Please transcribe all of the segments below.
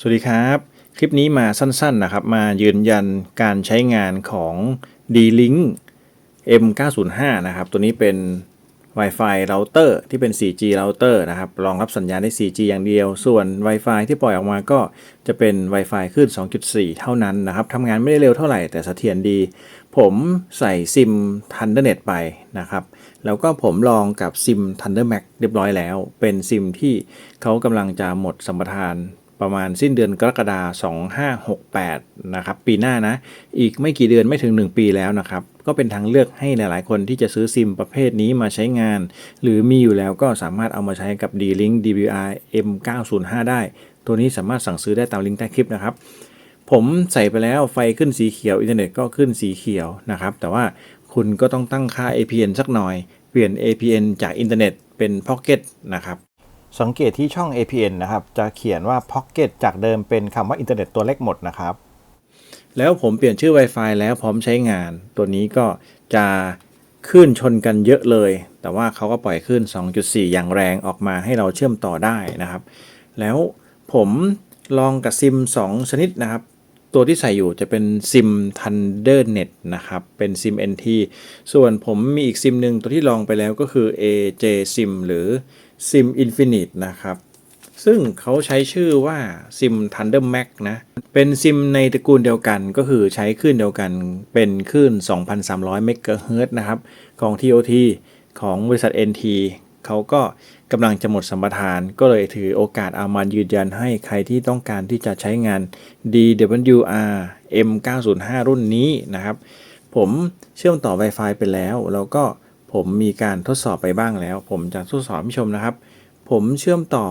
สวัสดีครับ คลิปนี้มาสั้นๆนะครับ มายืนยันการใช้งานของ D-Link M905 นะครับ ตัวนี้เป็น Wi-Fi router ที่เป็น 4G router นะครับรองรับสัญญาณได้ 4G อย่างเดียว ส่วน Wi-Fi ที่ปล่อยออกมาก็จะเป็น Wi-Fi ขึ้น 2.4 เท่านั้นนะครับทำงานไม่ได้เร็วเท่าไหร่แต่เสถียรดี ผมใส่ซิม Thundernet ไปนะครับ แล้วก็ผมลองกับซิม Thunder Max เรียบร้อยแล้ว เป็นซิมที่เขากำลังจะหมดสัมปทาน ประมาณสิ้นเดือนกรกฎาคม2568 นะครับ ปีหน้านะ อีกไม่กี่เดือนไม่ถึง 1 ปีแล้วนะครับ ก็เป็นทางเลือกให้หลาย ๆ คนที่จะซื้อซิมประเภทนี้มาใช้งาน หรือมีอยู่แล้วก็สามารถเอามาใช้กับ D-Link DWR M905 ได้ ตัวนี้สามารถสั่งซื้อได้ตามลิงก์ใต้คลิปนะครับผมใส่ไปแล้วไฟขึ้นสีเขียว อินเทอร์เน็ตก็ขึ้นสีเขียวนะครับ แต่ว่าคุณก็ต้องตั้งค่า APN สักหน่อย เปลี่ยน APN จากอินเทอร์เน็ตเป็น Pocket นะครับ สังเกตที่ช่อง APN นะครับ จะเขียนว่า Pocket จากเดิมเป็นคำว่าอินเทอร์เน็ตตัวเล็กหมดนะครับ แล้วผมเปลี่ยนชื่อ Wi-Fi แล้วพร้อมใช้งาน ตัวนี้ก็จะขึ้นชนกันเยอะเลย แต่ว่าเขาก็ปล่อยขึ้น 2.4 อย่างแรงออกมาให้เราเชื่อมต่อได้นะครับ แล้วผมลองกับซิม 2 ชนิดนะครับ ตัวที่ใส่อยู่จะเป็นซิม ThunderNet นะครับ เป็นซิม NT ส่วนผมมีอีกซิมหนึ่งตัวที่ลองไปแล้วก็คือ AJ SIM หรือ SIM Infinite นะครับ ซึ่งเขาใช้ชื่อว่าซิม Thunder Max นะ เป็นซิมในตระกูลเดียวกันก็คือใช้คลื่นเดียวกันเป็นคลื่น 2,300 เมกะเฮิรตนะครับ ของ TOT ของบริษัท NT เขาก็กำลังจะหมดสัมปทานก็เลยถือโอกาสเอามายืนยันให้ใครที่ต้องการที่จะใช้งาน DWR M905 รุ่นนี้นะครับ ผมเชื่อมต่อ Wi-Fi ไปแล้วแล้วก็ ผมมีการทดสอบไปบ้างแล้ว ผมจะทดสอบให้ผู้ชมนะครับ ผมเชื่อมต่อ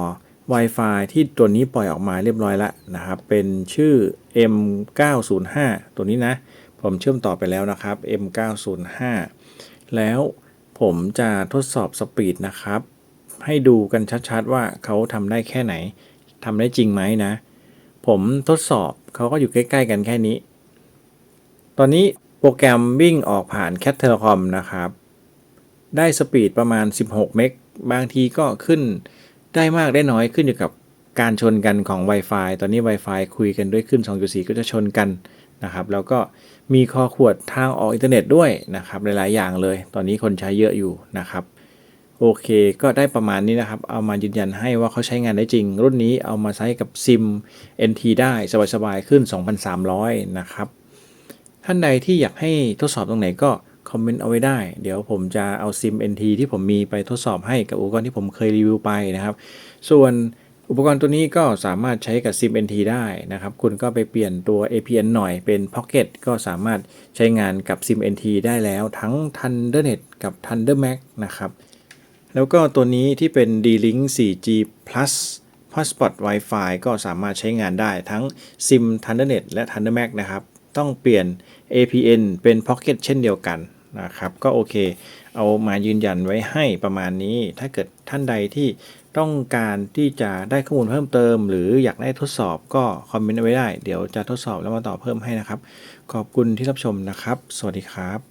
Wi-Fi ที่ตัวนี้ปล่อยออกมาเรียบร้อยแล้วนะครับ เป็นชื่อ M905 ตัวนี้นะ ผมเชื่อมต่อไปแล้วนะครับ M905 แล้วผมจะทดสอบสปีดนะครับ ให้ดูกันชัดๆว่าเขาทำได้แค่ไหนทำได้จริงไหมนะ ผมทดสอบเขาก็อยู่ใกล้ๆกันแค่นี้ ตอนนี้โปรแกรมวิ่งออกผ่าน Cat Telecom นะครับ ได้สปีดประมาณ 16 เมก บางทีก็ขึ้นได้มากได้น้อยขึ้นอยู่กับการชนกันของ Wi-Fi ตอนนี้ Wi-Fi คุยกันด้วยขึ้น 2.4 ก็จะชนกันนะครับ แล้วก็มีคอขวดทางออกอินเทอร์เน็ตด้วยนะครับ หลาย ๆ อย่างเลย ตอนนี้คนใช้เยอะอยู่นะครับ โอเคก็ได้ประมาณนี้นะครับ เอามายืนยันให้ว่าเขาใช้งานได้จริง รุ่นนี้เอามาใช้กับซิม NT ได้สบาย ๆ ขึ้น 2,300 นะครับ ท่านใดที่อยากให้ทดสอบตรงไหนก็ คอมเมนต์เอาไว้ได้ เดี๋ยวผมจะเอาซิม NT ที่ผมมีไปทดสอบให้กับอุปกรณ์ที่ผมเคยรีวิวไปนะครับ ส่วนอุปกรณ์ตัวนี้ก็สามารถใช้กับซิม NT ได้นะครับ คุณก็ไปเปลี่ยนตัว APN หน่อยเป็น Pocket ก็สามารถใช้งานกับซิม NT ได้แล้วทั้ง ThunderNet กับ ThunderMax นะครับ แล้วก็ตัวนี้ที่เป็น D-Link 4G Plus Hotspot Wi-Fi ก็สามารถใช้งานได้ทั้ง SIM ThunderNet และ ThunderMax นะครับ ต้องเปลี่ยน APN เป็น Pocket เช่นเดียวกัน นะครับ ก็โอเค เอามายืนยันไว้ให้ประมาณนี้ ถ้าเกิดท่านใดที่ต้องการที่จะได้ข้อมูลเพิ่มเติม หรืออยากได้ทดสอบก็คอมเมนต์ไว้ได้ เดี๋ยวจะทดสอบแล้วมาตอบเพิ่มให้นะครับ ขอบคุณที่รับชมนะครับ สวัสดีครับ